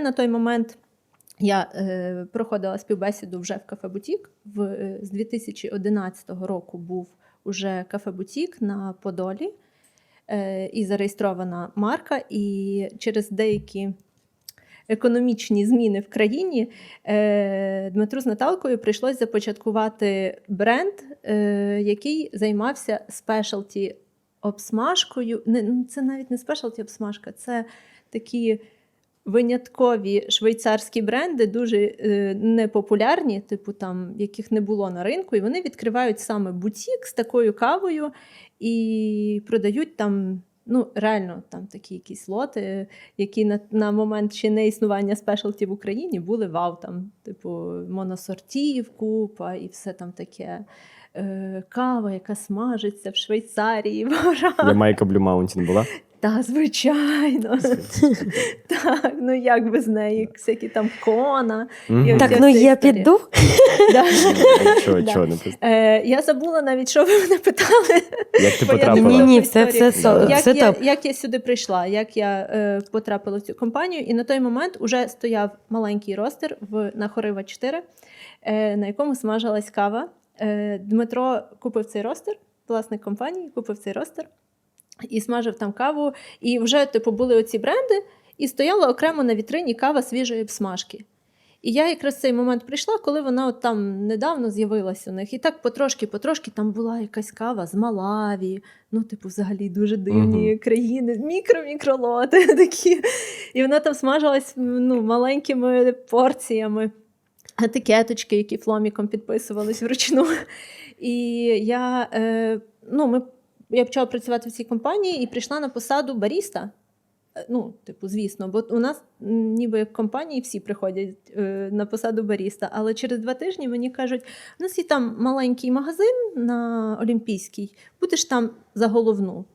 На той момент я е, проходила співбесіду вже в кафе Бутік. В, е, з 2011 року був уже кафе Бутік на Подолі е, і зареєстрована марка. І через деякі економічні зміни в країні е, Дмитру з Наталкою прийшлось започаткувати бренд, е, який займався спешалті обсмажкою. Не, ну, це навіть не спешалті обсмажка, це такі виняткові швейцарські бренди, дуже е, непопулярні, типу там, яких не було на ринку, і вони відкривають саме бутік з такою кавою і продають там. Ну, реально, там такі якісь лоти, які на, на момент ще не існування спешалті в Україні були вау, там, типу, моносортів, купа і все там таке. Е, кава, яка смажиться в Швейцарії. Ямайка Блю Маунтін була? Та, звичайно. так, ну як без неї, всякі там кона. І Так, оця ну вся я історія. піду. Да. Чого, чого не пис- Е, я забула навіть, що ви мене питали. Як ти Бо я потрапила? Ні-ні, в все- все як, все я, топ. як я сюди прийшла, як я е, потрапила в цю компанію, і на той момент уже стояв маленький ростер в, на Хорива 4, е, на якому смажилась кава. Е, Дмитро купив цей ростер, власник компанії, купив цей ростер і смажив там каву. І вже типу, були оці бренди, і стояла окремо на вітрині кава свіжої обсмажки. І я якраз в цей момент прийшла, коли вона от там недавно з'явилася у них. І так потрошки-потрошки там була якась кава з Малаві, ну, типу, взагалі дуже дивні Мгм. країни, мікро-мікролоти такі. І вона там смажилась ну, маленькими порціями, етикеточки, які фломіком підписувались вручну. І я, е, ну, ми, я почала працювати в цій компанії і прийшла на посаду баріста. Е, Ну, типу, звісно, бо у нас ніби як компанії всі приходять е, на посаду баріста, але через два тижні мені кажуть: у нас є там маленький магазин на Олімпійській, будеш там за головну.